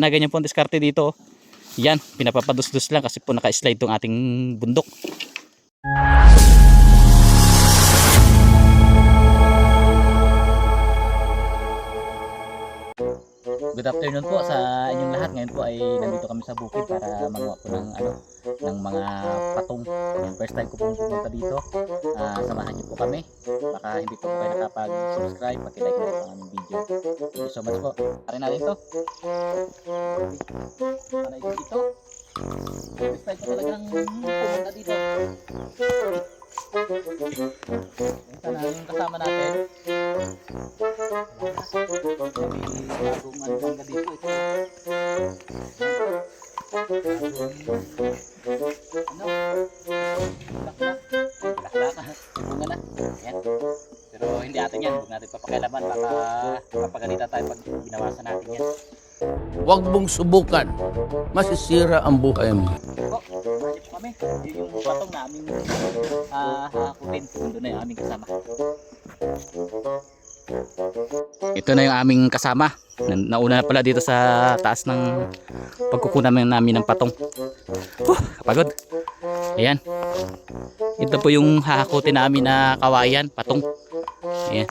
Na ganyan po ang diskarte dito. Yan, pinapapadus-dus lang kasi po naka-slide tong ating bundok. Good afternoon po sa inyong lahat. Ngayon po ay nandito kami sa bukid para magawa po ng ano ng mga patong. Yan, first time ko pong pumunta dito. Ah, samahan niyo po kami. Baka hindi po kayo nakapag-subscribe, paki-like na po ang aming video. Thank you so much po. Parin natin ito dito. First time ko talagang pumunta dito. Sana yung kasama natin. May bagong ano bangga dito. Ito. Ano? Bulaklak. Bulaklak. Bunga na. Ayan. Pero hindi atin yan. Huwag natin papakialaman. Baka papagalitan tayo pag binawasan natin yan. Huwag mong subukan. Masisira ang buhay mo. Po, samahan po kami. Yun yung patong na aming ah hakutin. Doon na yung aming kasama. Ito na yung aming kasama. Na- Nauna na pala dito sa taas ng pagkukunan namin ng patong. Huh, kapagod. Ayan. Ito po yung hahakutin namin na kawayan, patong. Ayan.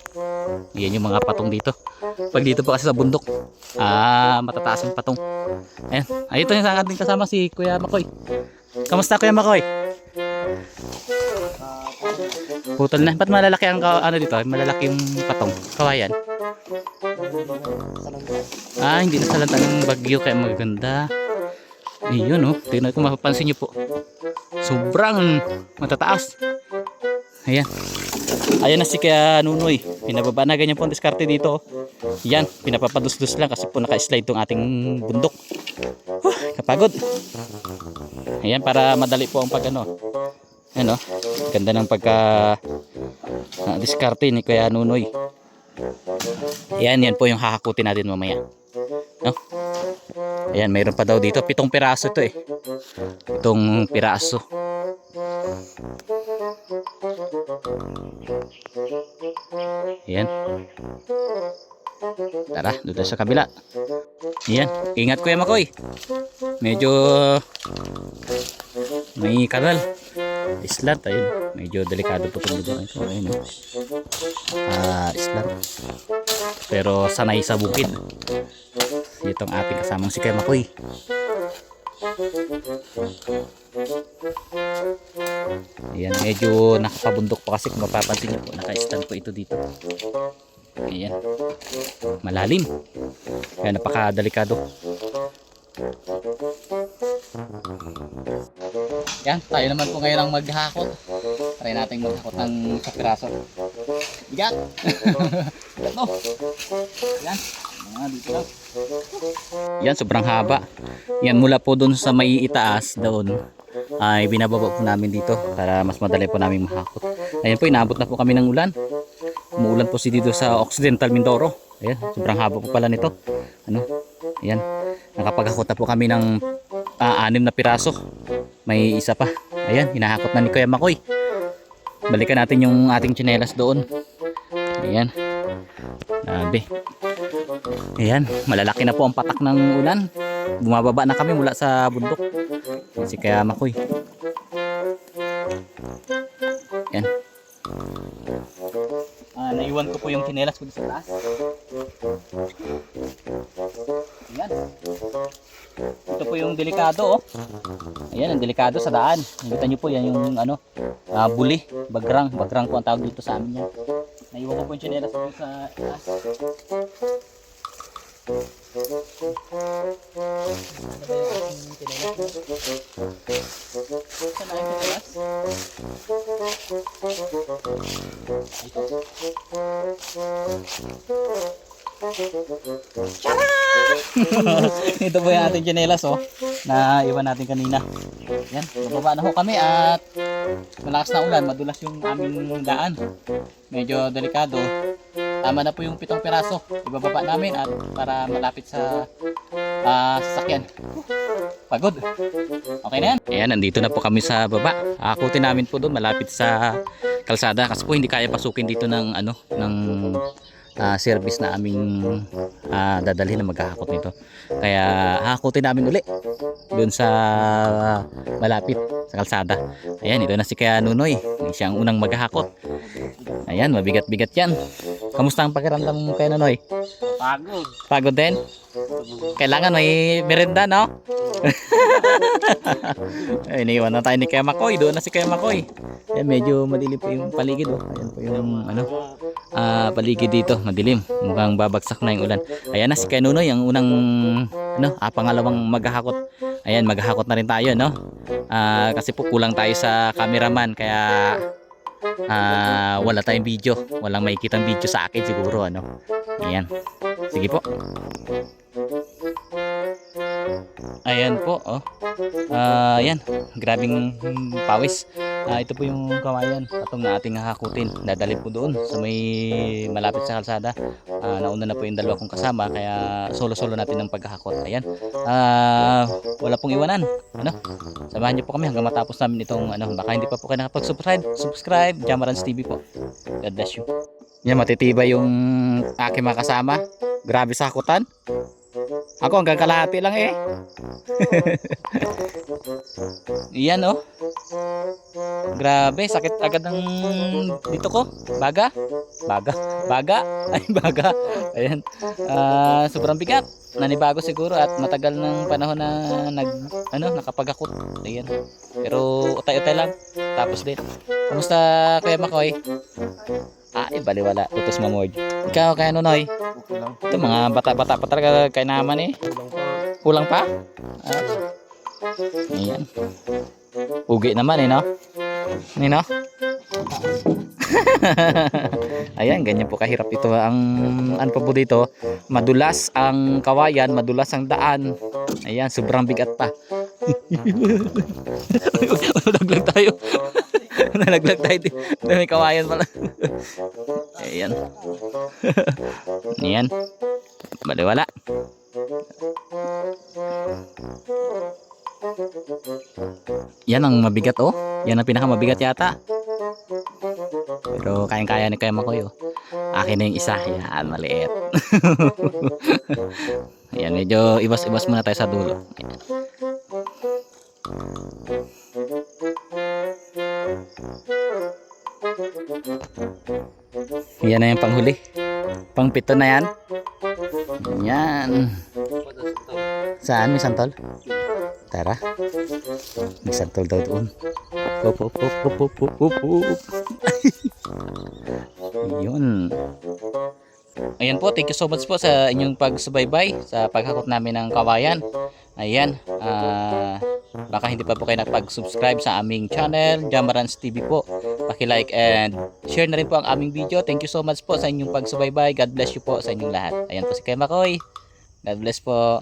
Ayan yung mga patong dito. Pag dito po kasi sa bundok, ah, matataas ang patong. Ayan. Ay, ito yung sa ating kasama si Kuya Makoy. Kamusta Kuya Makoy? Putol na. Ba't malalaki ang ano dito? Malalaki yung patong. Kawayan. Ah, hindi na salanta ng bagyo kaya maganda. Ayun oh. Tingnan ko mapapansin nyo po. Sobrang matataas. Ayan. Ayan na si Kaya Nunoy. Pinababa na ganyan po ang diskarte dito. Yan. Pinapapadus-dus lang kasi po naka-slide tong ating bundok. Huh, kapagod. Ayan para madali po ang pag ano. Ayan oh. Ganda ng pagka ah, diskarte ni Kuya Nunoy. Ayan, yan po yung hahakutin natin mamaya. No? Ayan, mayroon pa daw dito. Pitong piraso ito eh. Pitong piraso. Ayan. Tara, doon sa kabila. Ayan, ingat Kuya Makoy. Medyo may kanal. Islat, ayun. Medyo delikado po itong lugar ito. Ayun, oh. Ah, islat. Pero sanay sa bukid. Itong ating kasamang si Kuya Makoy. Ayan, medyo nakapabundok pa kasi kung mapapansin nyo po, naka-stand po ito dito. Ayan. Malalim. Kaya napakadelikado. Yan, tayo naman po ngayon ang maghakot. Try natin maghakot ng sa piraso. Bigat mo! Yan. Mga dito lang. Yan, sobrang haba. Yan, mula po doon sa may itaas doon ay binababa po namin dito para mas madali po namin mahakot. Ayan po, inaabot na po kami ng ulan. Umuulan po si dito sa Occidental Mindoro. Ayan, sobrang haba po pala nito. Ano? Ayan, nakapaghakot na po kami ng ah, anim na piraso. May isa pa. Ayan, hinahakot na ni Kuya Makoy. Balikan natin yung ating tsinelas doon. Ayan. Grabe. Ayan, malalaki na po ang patak ng ulan. Bumababa na kami mula sa bundok. Si Kuya Makoy. Yan. Ah, naiwan ko po yung tsinelas ko sa taas. Ayan. Ito po yung delikado oh. Ayan, ang delikado sa daan. Nakita niyo po yan yung ano, ah, buli, bagrang, bagrang po ang tawag dito sa amin yan. Naiwan ko po yung tsinelas ko sa taas. Ito. Ito po yung ating tsinelas oh, na iwan natin kanina. Yan, bababa na ho kami at malakas na ulan, madulas yung aming daan. Medyo delikado. Tama na po yung pitong piraso. Ibababa namin at para malapit sa ah, sasakyan. Pagod. Okay na yan. Ayan, nandito na po kami sa baba. Akutin namin po doon malapit sa kalsada kasi po hindi kaya pasukin dito ng ano, ng ah, service na aming ah, dadalhin na maghahakot nito. Kaya hahakotin namin uli doon sa malapit sa kalsada. Ayan, ito na si Kaya Nunoy. Siya ang unang maghahakot. Ayan, mabigat-bigat yan. Kamusta ang pakiramdam mo Kaya Nunoy? Pagod. Pagod din? Kailangan may merenda, no? Ay, iniwan na tayo ni Kaya Makoy. Doon na si Kaya Makoy. Ayan, medyo madilim po yung paligid. Oh. Ayan po yung ano, ah, paligid dito. Madilim. Mukhang babagsak na yung ulan. Ayan na si Kaya Nunoy. Ang unang, ano, ah, pangalawang maghahakot. Ayan, maghahakot na rin tayo, no? Ah, kasi po kulang tayo sa cameraman. Kaya, ah, wala tayong video. Walang makikitang video sa akin siguro, ano? Ayan. Sige po. Ayan po, oh. Ah, ayan. Grabing pawis. Ah, ito po yung kawayan. Patong na ating hahakutin. Dadali po doon sa may malapit sa kalsada. Ah, nauna na po yung dalawa kong kasama kaya solo-solo natin ng paghahakot. Ayan. Ah, wala pong iwanan. Ano? Samahan niyo po kami hanggang matapos namin itong ano, baka hindi pa po kayo nakapag-subscribe. Subscribe, Jamarans TV po. God bless you. Yan, matitibay yung aking mga kasama. Grabe sa hakutan. Ako hanggang kalahati lang eh. Yan oh. Grabe, sakit agad ng dito ko. Baga. Baga. Baga. Ay, baga. Ayan. Ah, sobrang bigat. Nanibago siguro at matagal ng panahon na nag ano, nakapagakot. Ayan. Pero utay-utay lang. Tapos din. Kumusta Kuya Makoy? Ay, baliwala. Utos mamord. Ikaw, kaya lang. Ito, mga bata-bata pa talaga kay naman eh. Kulang pa. Kulang pa? Ah. Ayan. Ugi naman eh, no? Nino? Ayan, ganyan po kahirap ito. Ang ano pa po dito, madulas ang kawayan, madulas ang daan. Ayan, sobrang bigat pa. Nalaglag tayo. Nalaglag tayo. May kawayan pala. Ayan. Ayan. Baliwala. Yan ang mabigat oh. Yan ang pinakamabigat yata. Pero kayang-kaya ni Kuya Makoy oh. Akin na yung isa. Yan, maliit. Ayan, medyo ibas-ibas muna tayo sa dulo. Ayan. Yan na yung panghuli. Pangpito na yan. Yan. Saan may santol? Tara. May santol daw doon. Hop, hop, hop, hop, hop, hop, hop, hop. Yun. Ayan po, thank you so much po sa inyong pagsubaybay sa paghakot namin ng kawayan. Ayan, ah, baka hindi pa po kayo nakapag-subscribe sa aming channel, Jamarans TV po. Paki-like and share na rin po ang aming video. Thank you so much po sa inyong pagsubaybay. God bless you po sa inyong lahat. Ayan po si Kay Makoy. God bless po.